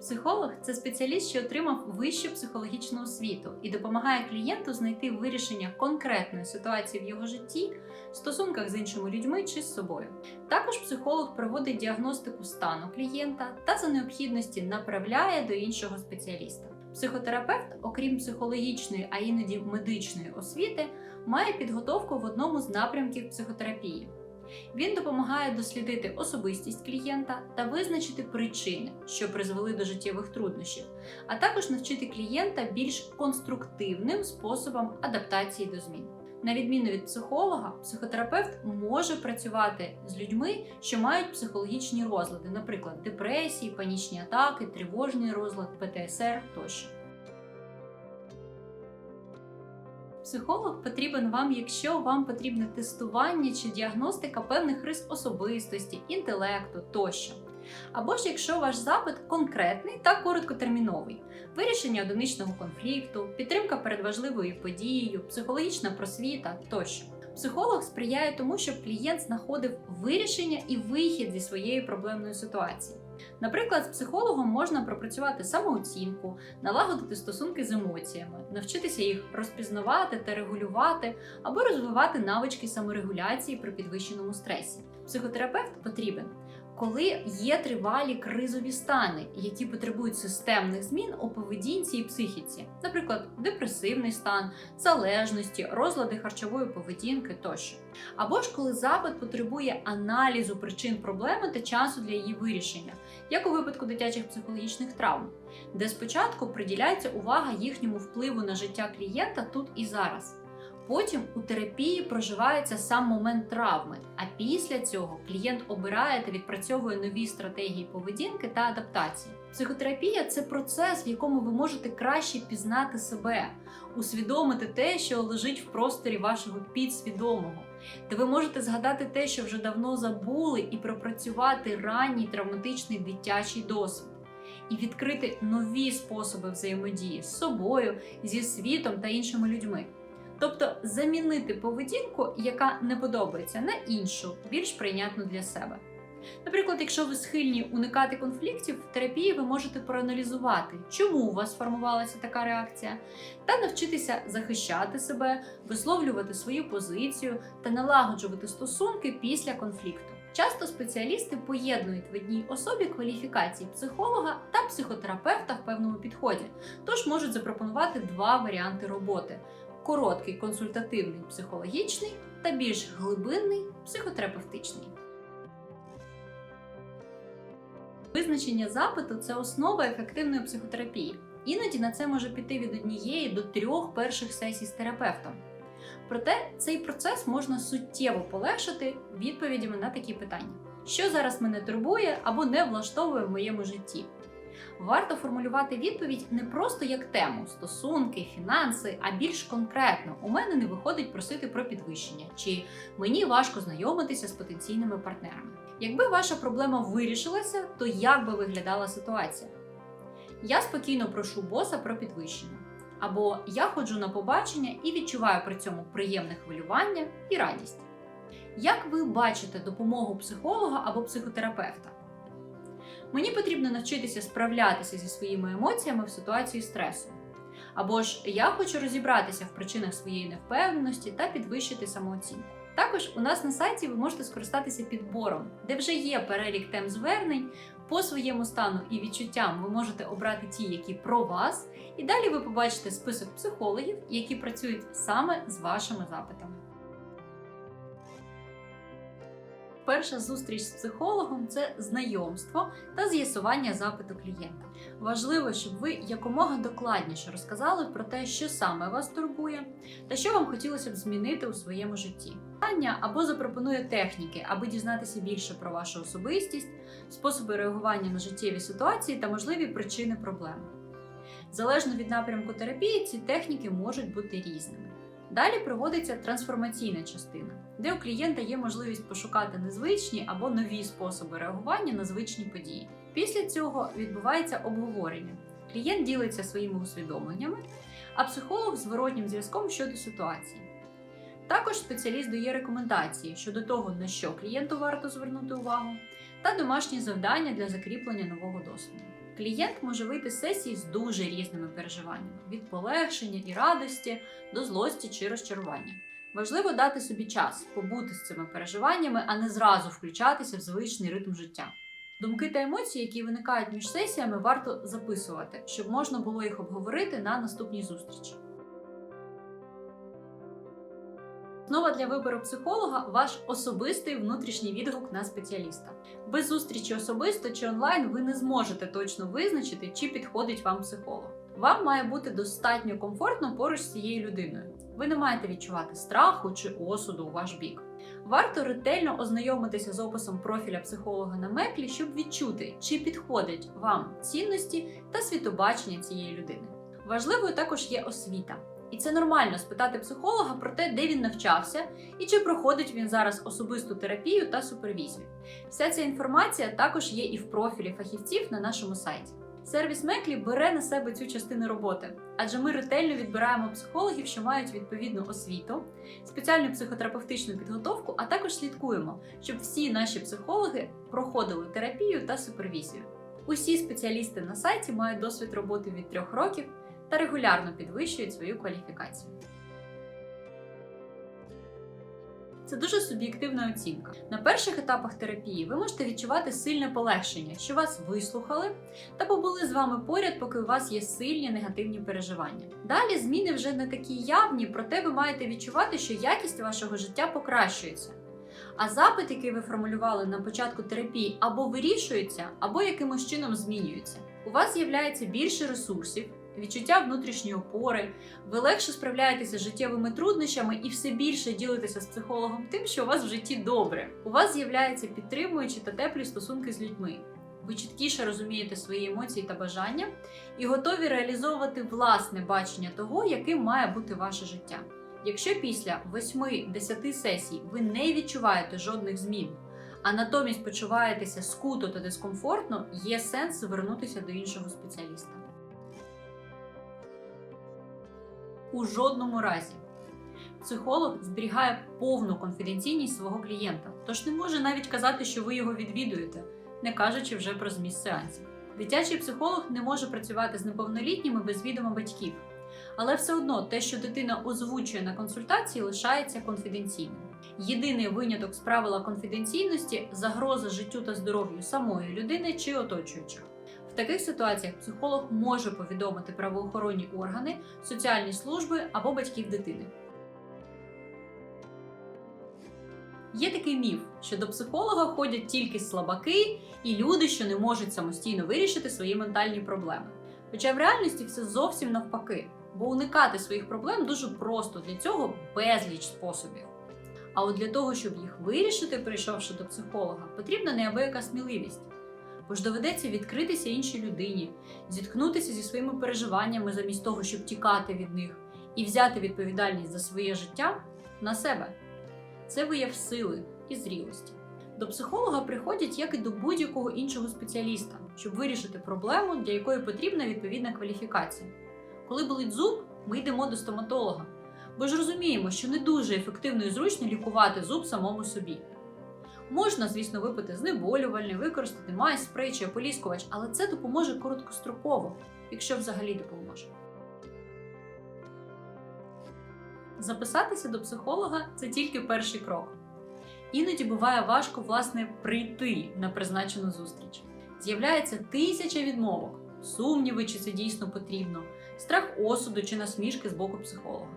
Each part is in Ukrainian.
Психолог це спеціаліст, що отримав вищу психологічну освіту і допомагає клієнту знайти вирішення конкретної ситуації в його житті, стосунках з іншими людьми чи з собою. Також психолог проводить діагностику стану клієнта та за необхідності направляє до іншого спеціаліста. Психотерапевт, окрім психологічної, а іноді медичної освіти, має підготовку в одному з напрямків психотерапії. Він допомагає дослідити особистість клієнта та визначити причини, що призвели до життєвих труднощів, а також навчити клієнта більш конструктивним способом адаптації до змін. На відміну від психолога, психотерапевт може працювати з людьми, що мають психологічні розлади, наприклад, депресії, панічні атаки, тривожний розлад, ПТСР тощо. Психолог потрібен вам, якщо вам потрібне тестування чи діагностика певних рис особистості, інтелекту тощо. Або ж якщо ваш запит конкретний та короткотерміновий, вирішення одиничного конфлікту, підтримка перед важливою подією, психологічна просвіта тощо. Психолог сприяє тому, щоб клієнт знаходив вирішення і вихід зі своєї проблемної ситуації. Наприклад, з психологом можна пропрацювати самооцінку, налагодити стосунки з емоціями, навчитися їх розпізнавати та регулювати, або розвивати навички саморегуляції при підвищеному стресі. Психотерапевт потрібен, коли є тривалі кризові стани, які потребують системних змін у поведінці і психіці, наприклад, депресивний стан, залежності, розлади харчової поведінки тощо. Або ж коли запит потребує аналізу причин проблеми та часу для її вирішення, як у випадку дитячих психологічних травм, де спочатку приділяється увага їхньому впливу на життя клієнта тут і зараз. Потім у терапії проживається сам момент травми, а після цього клієнт обирає та відпрацьовує нові стратегії поведінки та адаптації. Психотерапія це процес, в якому ви можете краще пізнати себе, усвідомити те, що лежить в просторі вашого підсвідомого, де ви можете згадати те, що вже давно забули, і пропрацювати ранній травматичний дитячий досвід. І відкрити нові способи взаємодії з собою, зі світом та іншими людьми. Тобто замінити поведінку, яка не подобається, на іншу, більш прийнятну для себе. Наприклад, якщо ви схильні уникати конфліктів, в терапії ви можете проаналізувати, чому у вас формувалася така реакція, та навчитися захищати себе, висловлювати свою позицію та налагоджувати стосунки після конфлікту. Часто спеціалісти поєднують в одній особі кваліфікації психолога та психотерапевта в певному підході, тож можуть запропонувати два варіанти роботи короткий консультативний психологічний та більш глибинний психотерапевтичний. Визначення запиту це основа ефективної психотерапії. Іноді на це може піти від однієї до трьох перших сесій з терапевтом. Проте цей процес можна суттєво полегшити відповідями на такі питання: що зараз мене турбує або не влаштовує в моєму житті. Варто формулювати відповідь не просто як тему стосунки, фінанси, а більш конкретно. У мене не виходить просити про підвищення, чи мені важко знайомитися з потенційними партнерами. Якби ваша проблема вирішилася, то як би виглядала ситуація? Я спокійно прошу боса про підвищення. Або я ходжу на побачення і відчуваю при цьому приємне хвилювання і радість. Як ви бачите допомогу психолога або психотерапевта? Мені потрібно навчитися справлятися зі своїми емоціями в ситуації стресу. Або ж я хочу розібратися в причинах своєї невпевненості та підвищити самооцінку. Також у нас на сайті ви можете скористатися підбором, де вже є перелік тем звернень. По своєму стану і відчуттям ви можете обрати ті, які про вас, і далі ви побачите список психологів, які працюють саме з вашими запитами. Перша зустріч з психологом це знайомство та з'ясування запиту клієнта. Важливо, щоб ви якомога докладніше розказали про те, що саме вас турбує, та що вам хотілося б змінити у своєму житті. Питання або запропонує техніки, аби дізнатися більше про вашу особистість, способи реагування на життєві ситуації та можливі причини проблеми. Залежно від напрямку терапії, ці техніки можуть бути різними. Далі проводиться трансформаційна частина, де у клієнта є можливість пошукати незвичні або нові способи реагування на звичні події. Після цього відбувається обговорення. Клієнт ділиться своїми усвідомленнями, а психолог зворотнім зв'язком щодо ситуації. Також спеціаліст дає рекомендації щодо того, на що клієнту варто звернути увагу, та домашні завдання для закріплення нового досвіду. Клієнт може вийти з сесії з дуже різними переживаннями: від полегшення і радості до злості чи розчарування. Важливо дати собі час побути з цими переживаннями, а не зразу включатися в звичний ритм життя. Думки та емоції, які виникають між сесіями, варто записувати, щоб можна було їх обговорити на наступній зустрічі. Основа для вибору психолога ваш особистий внутрішній відгук на спеціаліста. Без зустрічі особисто чи онлайн ви не зможете точно визначити, чи підходить вам психолог. Вам має бути достатньо комфортно поруч з цією людиною. Ви не маєте відчувати страху чи осуду у ваш бік. Варто ретельно ознайомитися з описом профіля психолога на Меклі, щоб відчути, чи підходять вам цінності та світобачення цієї людини. Важливою також є освіта. І це нормально спитати психолога про те, де він навчався і чи проходить він зараз особисту терапію та супервізію. Вся ця інформація також є і в профілі фахівців на нашому сайті. Сервіс Меклі бере на себе цю частину роботи, адже ми ретельно відбираємо психологів, що мають відповідну освіту, спеціальну психотерапевтичну підготовку, а також слідкуємо, щоб всі наші психологи проходили терапію та супервізію. Усі спеціалісти на сайті мають досвід роботи від трьох років та регулярно підвищують свою кваліфікацію. Це дуже суб'єктивна оцінка. На перших етапах терапії ви можете відчувати сильне полегшення, що вас вислухали та побули з вами поряд, поки у вас є сильні негативні переживання. Далі зміни вже не такі явні, проте ви маєте відчувати, що якість вашого життя покращується. А запит, який ви формулювали на початку терапії, або вирішується, або якимось чином змінюється. У вас з'являється більше ресурсів, відчуття внутрішньої опори, ви легше справляєтеся з життєвими труднощами і все більше ділитеся з психологом тим, що у вас в житті добре. У вас з'являються підтримуючі та теплі стосунки з людьми. Ви чіткіше розумієте свої емоції та бажання і готові реалізовувати власне бачення того, яким має бути ваше життя. Якщо після 8-10 сесій ви не відчуваєте жодних змін, а натомість почуваєтеся скуто та дискомфортно, є сенс звернутися до іншого спеціаліста. У жодному разі. Психолог зберігає повну конфіденційність свого клієнта, тож не може навіть казати, що ви його відвідуєте, не кажучи вже про зміст сеансів. Дитячий психолог не може працювати з неповнолітніми без відома батьків, але все одно те, що дитина озвучує на консультації, лишається конфіденційним. Єдиний виняток з правила конфіденційності загроза життю та здоров'ю самої людини чи оточуючих. Таких ситуаціях психолог може повідомити правоохоронні органи, соціальні служби або батьків дитини. Є такий міф, що до психолога ходять тільки слабаки і люди, що не можуть самостійно вирішити свої ментальні проблеми. Хоча в реальності все зовсім навпаки, бо уникати своїх проблем дуже просто для цього безліч способів. А от для того, щоб їх вирішити, прийшовши до психолога, потрібна неабияка сміливість. Бо ж доведеться відкритися іншій людині, зіткнутися зі своїми переживаннями замість того, щоб тікати від них, і взяти відповідальність за своє життя на себе. Це вияв сили і зрілості. До психолога приходять як і до будь-якого іншого спеціаліста, щоб вирішити проблему, для якої потрібна відповідна кваліфікація. Коли болить зуб, ми йдемо до стоматолога, бо ж розуміємо, що не дуже ефективно і зручно лікувати зуб самому собі. Можна, звісно, випити знеболювальний, використати мазь, спрей чи ополіскувач, але це допоможе короткостроково, якщо взагалі допоможе. Записатися до психолога це тільки перший крок. Іноді буває важко власне прийти на призначену зустріч. З'являється тисяча відмовок, сумніви, чи це дійсно потрібно, страх осуду чи насмішки з боку психолога.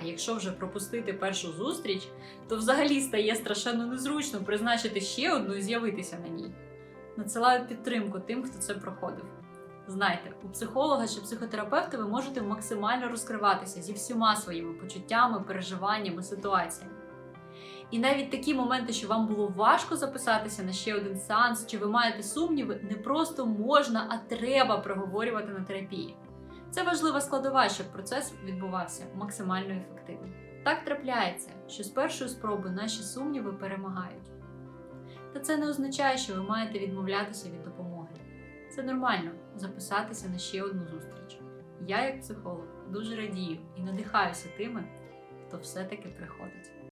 А якщо вже пропустити першу зустріч, то взагалі стає страшенно незручно призначити ще одну і з'явитися на ній. Надсилаю підтримку тим, хто це проходив. Знайте, у психолога чи психотерапевта ви можете максимально розкриватися зі всіма своїми почуттями, переживаннями, ситуаціями. І навіть такі моменти, що вам було важко записатися на ще один сеанс, чи ви маєте сумніви, не просто можна, а треба проговорювати на терапії. Це важлива складова, щоб процес відбувався максимально ефективно. Так трапляється, що з першої спроби наші сумніви перемагають. Та це не означає, що ви маєте відмовлятися від допомоги. Це нормально записатися на ще одну зустріч. Я, як психолог, дуже радію і надихаюся тими, хто все-таки приходить.